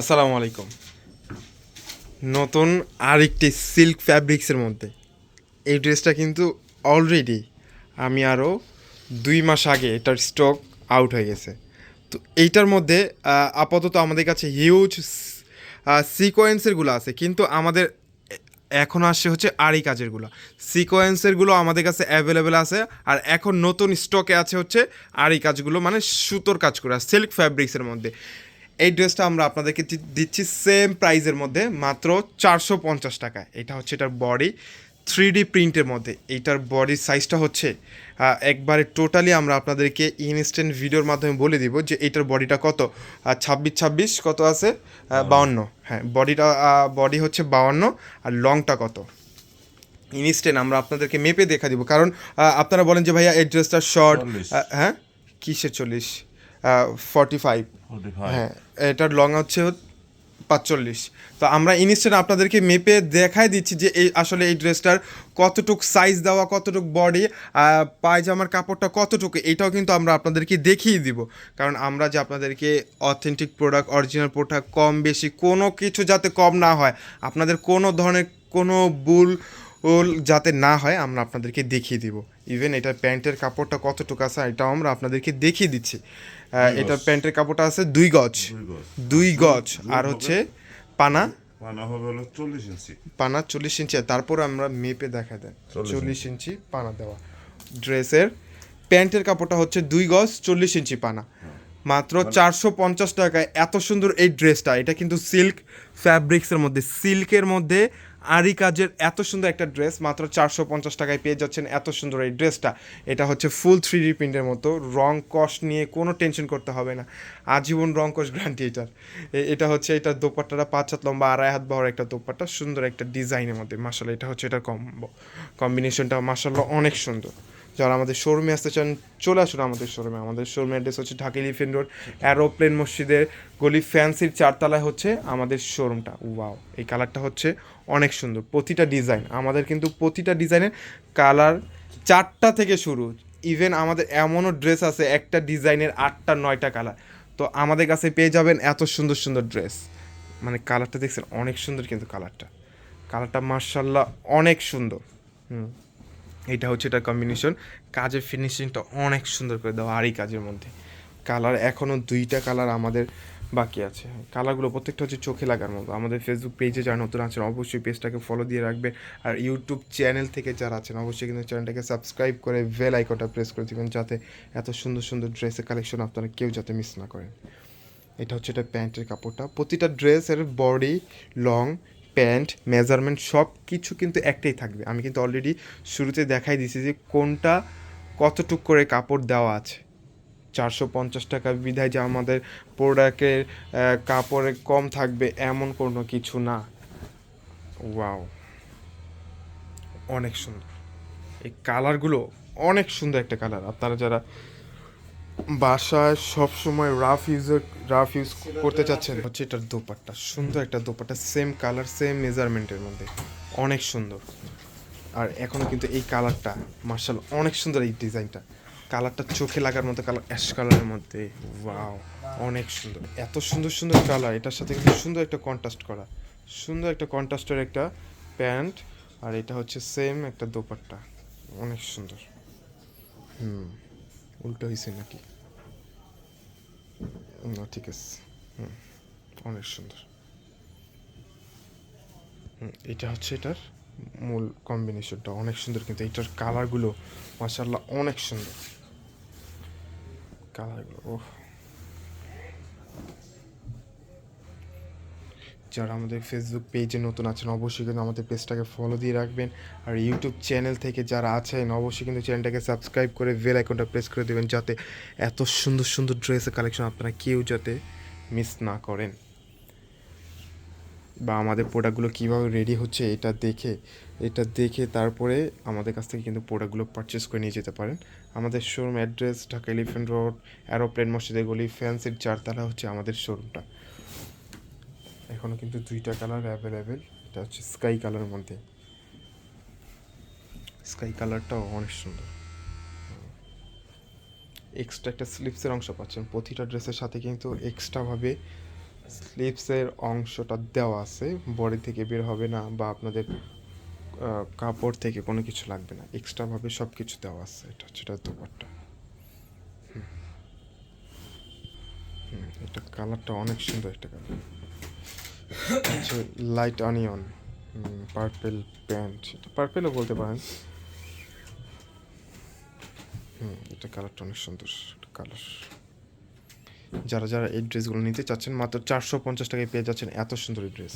আসসালামু আলাইকুম। নতুন আরেকটি সিল্ক ফ্যাব্রিক্সের মধ্যে। এই ড্রেসটা কিন্তু অলরেডি আমি আরও দুই মাস আগে এটার স্টক আউট হয়ে গেছে। তো এইটার মধ্যে আপাতত আমাদের কাছে হিউজ সিকোয়েন্সেরগুলো আছে। কিন্তু আমাদের এখন আসছে হচ্ছে আড়ি কাজেরগুলো সিকোয়েন্সেরগুলো আমাদের কাছে অ্যাভেলেবেল আছে আর এখন নতুন স্টকে আছে হচ্ছে আড়ি কাজগুলো মানে সুতোর কাজ করা সিল্ক ফ্যাব্রিক্সের মধ্যে। এই ড্রেসটা আমরা আপনাদেরকে দিচ্ছি সেম প্রাইজের মধ্যে মাত্র চারশো পঞ্চাশ টাকায় এটা হচ্ছে এটার বডি থ্রি ডি প্রিন্টের মধ্যে। এইটার বডির সাইজটা হচ্ছে একবারে টোটালি আমরা আপনাদেরকে ইনস্ট্যান্ট ভিডিওর মাধ্যমে বলে দিব যে এইটার বডিটা কত। ছাব্বিশ ছাব্বিশ কত আছে? বাউন্ন। হ্যাঁ বডিটা বডি হচ্ছে বাউন্ন আর লংটা কত? ইনস্ট্যান্ট আমরা আপনাদেরকে মেপে দেখা দিব। কারণ আপনারা বলেন যে ভাইয়া এই ড্রেসটা শর্ট হ্যাঁ? কিসের চল্লিশ? ফর্টি ফাইভ হ্যাঁ এটার লং হচ্ছে পাঁচচল্লিশ। তো আমরা ইনস্ট্যান্ট আপনাদেরকে মেপে দেখাই দিচ্ছি যে এই আসলে এই ড্রেসটার কতটুক সাইজ দেওয়া কতটুক বডি পায়জামার কাপড়টা কতটুকু এটাও কিন্তু আমরা আপনাদেরকে দেখিয়ে দিব। কারণ আমরা যে আপনাদেরকে অথেন্টিক প্রোডাক্ট অরিজিনাল প্রোডাক্ট কম বেশি কোনো কিছু যাতে কম না হয় আপনাদের কোনো ধরনের কোনো ভুল যাতে না হয় আমরা আপনাদেরকে দেখিয়ে দিব। ইভেন এটা প্যান্টের কাপড়টা কতটুকু আছে এটাও আমরা আপনাদেরকে দেখিয়ে দিচ্ছি। এটা প্যান্টের কাপড়টা আছে দুই গজ। দুই গজ। আর হচ্ছে পানা? পানা হবে হলো চল্লিশ ইঞ্চি। পানা চল্লিশ ইঞ্চি তারপর আমরা মেপে দেখা দেন। চল্লিশ ইঞ্চি। পানা দেওয়া। ড্রেসের প্যান্টের কাপড়টা হচ্ছে দুই গজ চল্লিশ ইঞ্চি পানা। মাত্র চারশো পঞ্চাশ টাকায় এত সুন্দর এই ড্রেসটা। এটা কিন্তু সিল্ক ফ্যাব্রিক্সের মধ্যে সিল্কের মধ্যে আরি কাজের এত সুন্দর একটা ড্রেস, মাত্র চারশো পঞ্চাশ টাকায় পেয়ে যাচ্ছেন এত সুন্দর এই ড্রেসটা। এটা হচ্ছে ফুল থ্রি ডি প্রিন্টের মতো, রং কস্ট নিয়ে কোনো টেনশন করতে হবে না। আজীবন রং কস্ট গ্রান্টি এটার। এটা হচ্ছে এটার দোপাট্টাটা পাঁচ হাত লম্বা, আড়াই হাত বহর একটা দোপাট্টা, সুন্দর একটা ডিজাইনের মধ্যে। মাসাল্লাহ এটা হচ্ছে এটার কম্বো। কম্বিনেশনটা মাসাল্লাহ অনেক সুন্দর। যারা আমাদের শোরুমে আসতে চান, চলে আসুন আমাদের শোরুমে আমাদের শোরুমের অ্যাড্রেস হচ্ছে ঢাকা এলিফেন্ট রোড অ্যারোপ্লেন মসজিদের গলি ফ্যান্সির চারতলায় হচ্ছে আমাদের শোরুমটা ওয়াও এই কালারটা হচ্ছে অনেক সুন্দর। প্রতিটা ডিজাইন আমাদের কিন্তু প্রতিটা ডিজাইনের কালার চারটা থেকে শুরু। ইভেন আমাদের এমনও ড্রেস আছে, একটা ডিজাইনের আটটা, নয়টা কালার তো আমাদের কাছে পেয়ে যাবেন এত সুন্দর সুন্দর ড্রেস মানে কালারটা দেখছেন, অনেক সুন্দর কিন্তু কালারটা কালারটা মার্শাল্লাহ অনেক সুন্দর। হুম। এটা হচ্ছে এটা কম্বিনেশন কাজের ফিনিশিংটা অনেক সুন্দর করে দেওয়া আরই কাজের মধ্যে। কালার এখনও দুইটা কালার আমাদের বাকি আছে। কালারগুলো প্রত্যেকটা হচ্ছে চোখে লাগার মতো। আমাদের ফেসবুক পেজে যারা নতুন আছেন, অবশ্যই পেজটাকে ফলো দিয়ে রাখবেন। আর ইউটিউব চ্যানেল থেকে যারা আছেন, অবশ্যই কিন্তু চ্যানেলটাকে সাবস্ক্রাইব করে বেল আইকনটা প্রেস করে দেবেন, যাতে এত সুন্দর সুন্দর ড্রেসের কালেকশন আপনারা কেউ যাতে মিস না করেন। এটা হচ্ছে এটা প্যান্টের কাপড়টা। প্রতিটা ড্রেসের বডি লং প্যান্ট, মেজারমেন্ট সব কিছু কিন্তু একটাই থাকবে। আমি কিন্তু অলরেডি শুরুতে দেখাই দিয়েছি যে কোনটা কতটুক করে কাপড় দেওয়া আছে। চারশো পঞ্চাশ টাকা বিধায় যে আমাদের প্রোডাক্টের কাপড়ে কম থাকবে এমন কোনো কিছু না। ওয়াও অনেক সুন্দর। এই কালারগুলো অনেক সুন্দর একটা কালার আপনারা যারা বাসায় সব সময় রাফ ইউজার রাফ ইউজ করতে চাচ্ছেন। হচ্ছে এটার দোপাট্টা। সুন্দর একটা দোপাট্টা সেম কালার সেম মেজারমেন্টের মধ্যে। অনেক সুন্দর। আর এখনও কিন্তু এই কালারটা মার্শাল, অনেক সুন্দর এই ডিজাইনটা। কালারটা চোখে লাগার মতো কালার অ্যাশ কালারের মধ্যে। ওয়াও অনেক সুন্দর। এত সুন্দর সুন্দর কালার এটার সাথে কিন্তু সুন্দর একটা কন্ট্রাস্ট করা। সুন্দর একটা কন্ট্রাস্টের একটা প্যান্ট, আর এটা হচ্ছে সেম একটা দোপাট্টা। অনেক সুন্দর। হুম। উল্টো হয়েছে নাকি? না, ঠিক আছে। হুম, অনেক সুন্দর। হুম, এটা হচ্ছে এটার মূল কম্বিনেশনটা অনেক সুন্দর কিন্তু এটার কালারগুলো মাসাল্লাহ অনেক সুন্দর। কালারগুলো ওহ। যারা আমাদের ফেসবুক পেজে নতুন আছেন, অবশ্যই কিন্তু আমাদের পেজটাকে ফলো দিয়ে রাখবেন। আর ইউটিউব চ্যানেল থেকে যারা আছেন, অবশ্যই কিন্তু চ্যানেলটাকে সাবস্ক্রাইব করে বেল আইকনটা প্রেস করে দেবেন, যাতে এত সুন্দর সুন্দর ড্রেসের কালেকশন আপনারা কেউ যাতে মিস না করেন। বা আমাদের প্রোডাক্টগুলো কীভাবে রেডি হচ্ছে, এটা দেখে এটা দেখে তারপরে আমাদের কাছ থেকে কিন্তু প্রোডাক্টগুলো পারচেস করে নিয়ে যেতে পারেন। আমাদের showroom address Dhaka Elephant Road aeroplane মসজিদের গলি ফ্যান্সির চারতলা হচ্ছে আমাদের শোরুমটা এখনও কিন্তু দুইটা কালার অ্যাভেলেবেল এটা হচ্ছে স্কাই কালারের মধ্যে। স্কাই কালারটাও অনেক সুন্দর। এক্সট্রা একটা স্লিপসের অংশ পাচ্ছেন। প্রতিটা ড্রেসের সাথে কিন্তু এক্সট্রাভাবে স্লিপসের অংশটা দেওয়া আছে। বডি থেকে বের হবে না বা আপনাদের কাপড় থেকে কোনো কিছু লাগবে না। এক্সট্রাভাবে সব কিছু দেওয়া আছে। এটা হচ্ছে এটা হুম। এটা কালারটা অনেক সুন্দর একটা colour light onion purple pant এটা পার্পেলও বলতে পারেন। হুম, এটা কালারটা অনেক সুন্দর কালার যারা যারা এই ড্রেসগুলো নিতে চাচ্ছেন, মাত্র চারশো পঞ্চাশ টাকায় পেয়ে যাচ্ছেন এত সুন্দর এই ড্রেস